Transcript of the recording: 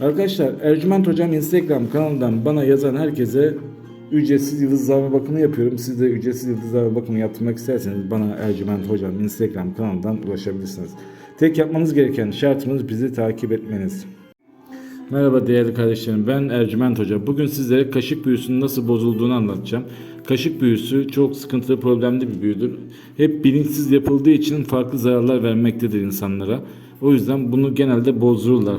Arkadaşlar Ercüment Hocam Instagram kanalından bana yazan herkese ücretsiz yıldızlama bakımı yapıyorum. Siz de ücretsiz yıldızlama bakımı yaptırmak isterseniz bana Ercüment Hocam Instagram kanalından ulaşabilirsiniz. Tek yapmanız gereken şartımız bizi takip etmeniz. Merhaba değerli kardeşlerim ben Ercüment Hoca. Bugün sizlere kaşık büyüsünün nasıl bozulduğunu anlatacağım. Kaşık büyüsü çok sıkıntılı problemli bir büyüdür. Hep bilinçsiz yapıldığı için farklı zararlar vermektedir insanlara. O yüzden bunu genelde bozdururlar.